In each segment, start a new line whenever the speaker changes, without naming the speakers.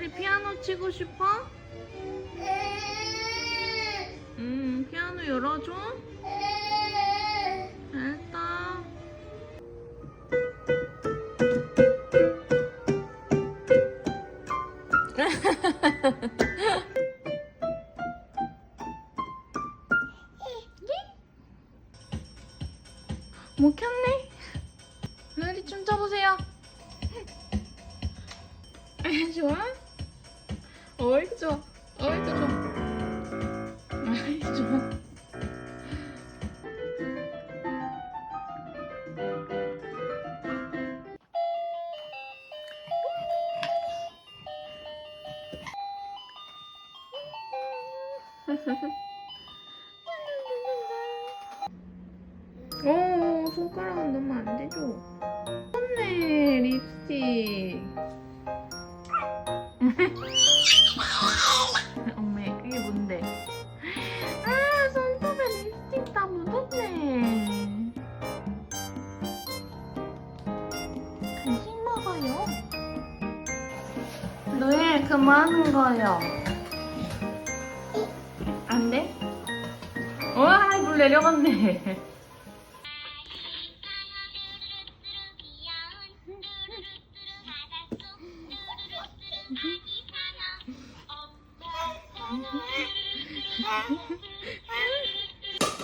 로엘이 피아노 치고 싶어? 음, 피아노 열어줘. 됐다. 못 켰네. 로엘이 춤 춰보세요. 아, 좋아? 어이 좋아. 어이 좋아. 아이 좋아. 오, 손가락은 넣으면 안 되죠. 네 립스틱. 엄마, 그게 뭔데? 아, 손톱에 립스틱 다 묻었네. 간식 먹어요. 노예, 그만한 거요. 안 돼? 와, 물 내려갔네.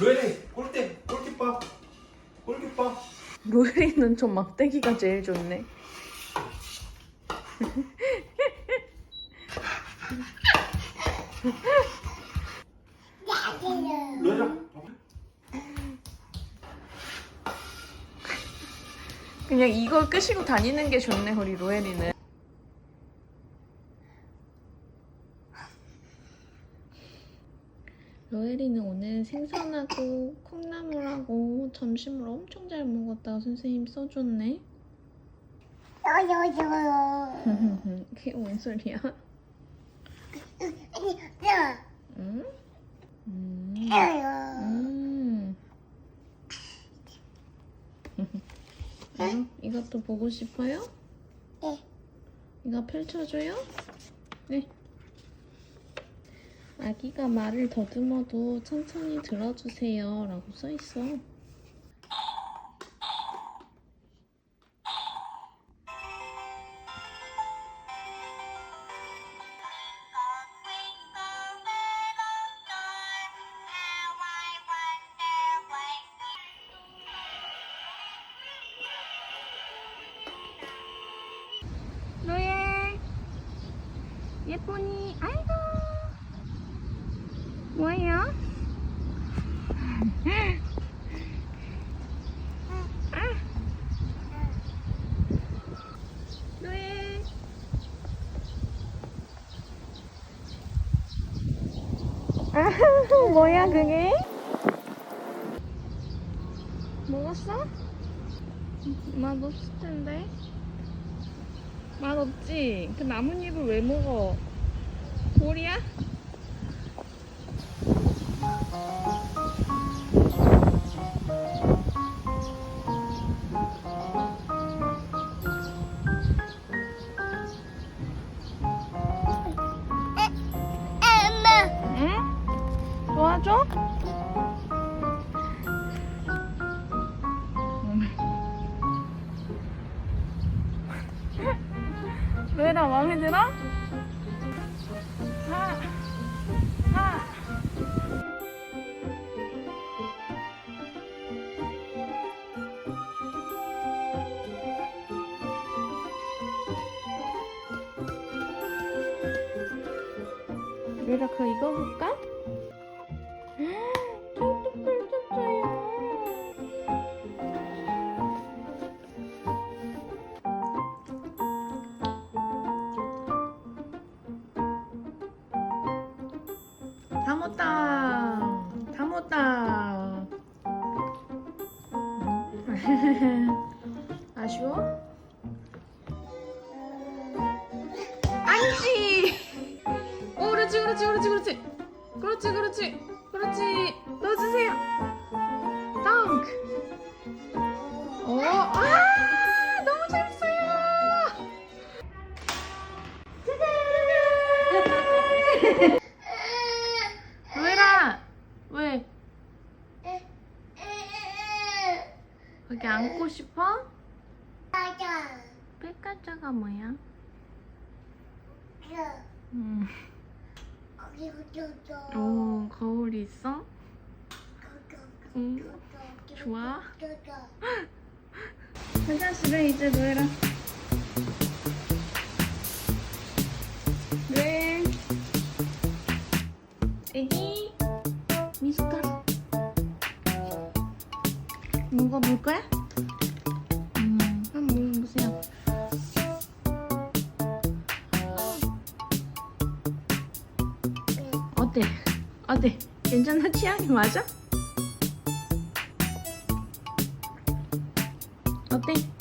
로엘이 골대 골키퍼 골키퍼
로엘이 는 저 막대기가 제일 좋네.
로엘아
그냥 이걸 끄시고 다니는 게 좋네, 우리 로엘이는. 로엘이는 오늘 생선하고 콩나물하고 점심을 엄청 잘 먹었다고 선생님 써줬네. 그게 뭔 소리야? 응? 음. 음. 음. 이것도 보고 싶어요?
네.
이거 펼쳐줘요? 네. 아기가 말을 더듬어도 천천히 들어주세요. 라고 써있어. 로예 예쁘니 아이고 뭐예요? 아. 뭐야 그게? 먹었어? 맛 없을 텐데 맛 없지? 그 나뭇잎을 왜 먹어? 돌이야? 응? 도와줘? 왜 나 마음에 들어? 하, 하. 얘들아 그거 읽어볼까? 다 먹다 다 먹다 아쉬워? 아니지 오 그렇지 그렇지 그렇지 그렇지. 그렇지 그렇지 그렇지. 넣어주세요. 덩크. 오아 거기 안고 싶어? 맞아. 백가짜가 뭐야? 저 음. 거기 거울이 있어? 응. 좋아? 화장실에 이제 놀러 어때? 어때? 괜찮아? 취향이 맞아? 어때?